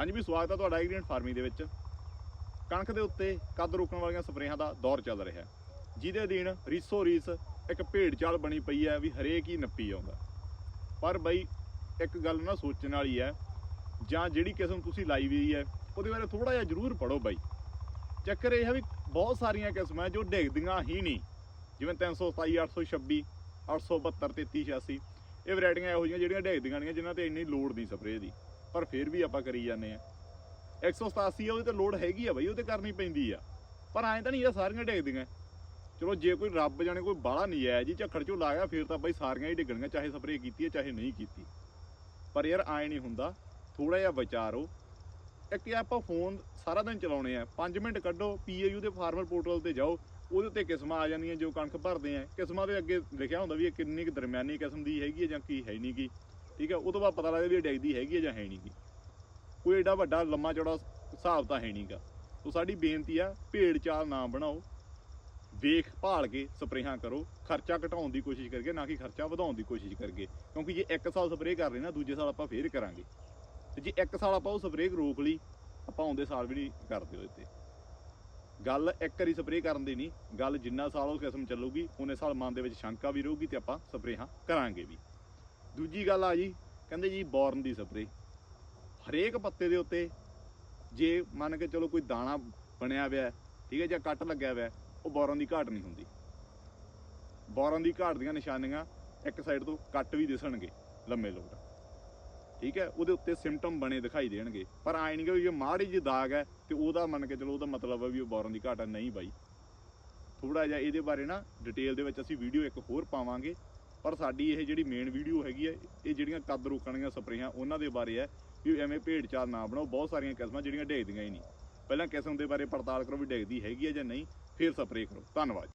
ਹਾਂਜੀ ਵੀ ਸਵਾਗਤ ਹੈ ਤੁਹਾਡਾ ਐਗਰੀਐਂਟ ਫਾਰਮਿੰਗ ਦੇ ਵਿੱਚ। ਕਣਕ ਦੇ ਉੱਤੇ ਕੱਦ ਰੋਕਣ ਵਾਲੀਆਂ ਸਪਰੇਹਾਂ ਦਾ ਦੌਰ ਚੱਲ ਰਿਹਾ ਹੈ। ਜਿਹਦੇ ਅਧੀਨ ਰੀਸੋ ਰੀਸ ਇੱਕ ਭੇਡ ਚਾਲ ਬਣੀ ਪਈ ਹੈ ਵੀ ਹਰੇਕ ਹੀ ਨੱਪੀ ਆਉਂਦਾ। ਪਰ ਬਈ ਇੱਕ ਗੱਲ ਨਾ ਸੋਚਣ ਵਾਲੀ ਹੈ, ਜਾਂ ਜਿਹੜੀ ਕਿਸਮ ਤੁਸੀਂ ਲਾਈ ਹੋਈ ਹੈ, ਉਹਦੇ ਬਾਰੇ ਥੋੜਾ ਜਿਹਾ ਜ਼ਰੂਰ ਪੜੋ ਬਾਈ। ਚੱਕਰ ਇਹ ਹੈ ਵੀ ਬਹੁਤ ਸਾਰੀਆਂ ਕਿਸਮਾਂ ਜੋ ਡਿੱਗਦੀਆਂ ਹੀ ਨਹੀਂ। ਜਿਵੇਂ 327 826 872 3386 ਇਹ ਵੈਰਾਈਟੀਆਂ ਇਹੋ ਜਿਹੀਆਂ ਜਿਹੜੀਆਂ ਡਿੱਗਦੀਆਂ ਨਹੀਂ ਜਿਨ੍ਹਾਂ ਤੇ ਇੰਨੀ ਲੋੜ ਨਹੀਂ ਸਪਰੇਅ ਦੀ। ਪਰ ਫਿਰ ਵੀ ਆਪਾਂ ਕਰੀ ਜਾਂਦੇ ਆ 187 ਆ, ਉਹਦੇ ਤੇ ਲੋਡ ਹੈਗੀ ਆ ਬਈ, ਉਹ ਤੇ ਕਰਨੀ ਪੈਂਦੀ ਆ। ਪਰ ਐਂ ਤਾਂ ਨਹੀਂ ਇਹ ਸਾਰੀਆਂ ਡਿੱਗਦੀਆਂ ਚਲੋ, ਜੇ ਕੋਈ ਰੱਬ ਜਾਣੇ ਕੋਈ ਬਾਹਲਾ ਨਜਾਇਜ਼ ਜੀ ਝੱਖੜ 'ਚੋਂ ਲਾਇਆ, ਫਿਰ ਤਾਂ ਬਈ ਸਾਰੀਆਂ ਹੀ ਡਿੱਗਣੀਆਂ, ਚਾਹੇ ਸਪਰੇਅ ਕੀਤੀ ਹੈ ਚਾਹੇ ਨਹੀਂ ਕੀਤੀ। ਪਰ ਯਾਰ ਐਂ ਨਹੀਂ ਹੁੰਦਾ। ਥੋੜਾ ਜਿਹਾ ਵਿਚਾਰੋ। ਇੱਕ ਆਪਾਂ ਫੋਨ ਸਾਰਾ ਦਿਨ ਚਲਾਉਣੇ ਆ। 5 ਮਿੰਟ ਕੱਢੋ, ਪੀਏਯੂ ਦੇ ਫਾਰਮਰ ਪੋਰਟਲ ਤੇ ਜਾਓ। ਉਹਦੇ ਉੱਤੇ ਕਿਸਮਾਂ ਆ ਜਾਂਦੀਆਂ, ਜੋ ਕਣਕ ਭਰਦੇ ਆ। ਕਿਸਮਾਂ ਦੇ ਅੱਗੇ ਲਿਖਿਆ ਹੁੰਦਾ ਵੀ ਇਹ ਕਿੰਨੀ ਕੁ ਦਰਮਿਆਨੀ ਕਿਸਮ ਦੀ ਹੈਗੀ ਹੈ ਜਾਂ ਕੀ ਹੈ ਨਹੀਂ ਗੀ ਠੀਕ ਹੈ, ਉਹ ਤੋਂ ਬਾਅਦ ਪਤਾ ਲੱਗਦਾ ਵੀ ਇਹ ਡਿੱਗਦੀ ਹੈਗੀ ਹੈ ਜਾਂ ਹੈ ਨਹੀਂ। ਗੀ ਕੋਈ ਏਡਾ ਵੱਡਾ, ਲੰਮਾ ਚੌੜਾ ਹਿਸਾਬ ਤਾਂ ਹੈ ਨਹੀਂਗਾ। ਸੋ ਸਾਡੀ ਬੇਨਤੀ ਆ, ਭੇਡ ਚਾਲ ਨਾ ਬਣਾਓ। ਵੇਖ ਭਾਲ ਕੇ ਸਪਰੇਹਾਂ ਕਰੋ। ਖਰਚਾ ਘਟਾਉਣ ਦੀ ਕੋਸ਼ਿਸ਼ ਕਰਕੇ ਨਾ ਕਿ ਖਰਚਾ ਵਧਾਉਣ ਦੀ ਕੋਸ਼ਿਸ਼ ਕਰਕੇ ਕਿਉਂਕਿ ਜੇ ਇੱਕ ਸਾਲ ਸਪਰੇਅ ਕਰ ਰਹੇ ਨਾ, ਦੂਜੇ ਸਾਲ ਆਪਾਂ ਫੇਰ ਕਰਾਂਗੇ। ਤੇ ਜੇ ਇੱਕ ਸਾਲ ਆਪਾਂ ਉਹ ਸਪਰੇਅ ਰੋਕ ਲਈ, ਆਪਾਂ ਆਉਂਦੇ ਸਾਲ ਵੀ ਨਹੀਂ ਕਰਦੇ ਉਹਦੇ ਇੱਥੇ। ਗੱਲ ਇੱਕ ਵਾਰੀ ਸਪਰੇਅ ਕਰਨ ਦੀ ਨਹੀਂ, ਗੱਲ ਜਿੰਨਾ ਸਾਲ ਉਹ ਕਿਸਮ ਚੱਲੂਗੀ, ਉਹਨੇ ਸਾਲ ਮਨ ਦੇ ਵਿੱਚ ਸ਼ੰਕਾ ਵੀ ਰਹੂਗੀ ਤੇ ਆਪਾਂ ਸਪਰੇਹਾਂ ਕਰਾਂਗੇ ਵੀ। ਦੂਜੀ ਗੱਲ ਆ ਜੀ, ਕਹਿੰਦੇ ਜੀ ਬੋਰਨ ਦੀ ਸਪਰੇਅ। ਹਰੇਕ ਪੱਤੇ ਦੇ ਉੱਤੇ ਜੇ ਮੰਨ ਕੇ ਚਲੋ ਕੋਈ ਦਾਣਾ ਬਣਿਆ ਹੋਇਆ ਠੀਕ ਹੈ, ਜਾਂ ਕੱਟ ਲੱਗਿਆ ਹੋਇਆ ਉਹ ਬੋਰਨ ਦੀ ਘਾਟ ਨਹੀਂ ਹੁੰਦੀ। ਬੋਰਨ ਦੀ ਘਾਟ ਦੀਆਂ ਨਿਸ਼ਾਨੀਆਂ ਇੱਕ ਸਾਈਡ ਤੋਂ ਕੱਟ ਵੀ ਦਿਸਣਗੇ, ਲੰਮੇ ਲੋਟ ਠੀਕ ਹੈ, ਉਹਦੇ ਉੱਤੇ ਸਿੰਪਟਮ ਬਣੇ ਦਿਖਾਈ ਦੇਣਗੇ। ਪਰ ਆਏ ਨਹੀਂ ਕਿ ਜੇ ਮਾੜੀ ਜਿਹੀ ਦਾਗ ਹੈ, ਤੇ ਉਹਦਾ ਮੰਨ ਕੇ ਚਲੋ ਉਹਦਾ ਮਤਲਬ ਹੈ ਵੀ ਉਹ ਬੋਰਨ ਦੀ ਘਾਟ ਨਹੀਂ ਬਾਈ। ਥੋੜਾ ਜਿਹਾ ਇਹਦੇ ਬਾਰੇ ਨਾ ਡਿਟੇਲ ਦੇ ਵਿੱਚ ਅਸੀਂ ਵੀਡੀਓ ਇੱਕ ਹੋਰ ਪਾਵਾਂਗੇ। ਪਰ ਸਾਡੀ ਇਹ ਜਿਹੜੀ ਮੇਨ ਵੀਡੀਓ ਹੈਗੀ ਹੈ, ਇਹ ਜਿਹੜੀਆਂ ਕੱਦ ਰੋਕਣ ਵਾਲੀਆਂ ਸਪਰੇਆਂ, ਉਹਨਾਂ ਦੇ ਬਾਰੇ ਹੈ ਵੀ ਐਵੇਂ ਭੇਡ ਚਾਲ ਨਾ ਬਣਾਓ, ਬਹੁਤ ਸਾਰੀਆਂ ਕਿਸਮਾਂ ਜਿਹੜੀਆਂ ਡੇਗਦੀਆਂ ਹੀ ਨਹੀਂ। ਪਹਿਲਾਂ ਕਿਸਮ ਦੇ ਬਾਰੇ ਪੜਤਾਲ ਕਰੋ ਵੀ ਡੇਗਦੀ ਹੈਗੀ ਹੈ ਜਾਂ ਨਹੀਂ, ਫਿਰ ਸਪਰੇਅ ਕਰੋ। ਧੰਨਵਾਦ।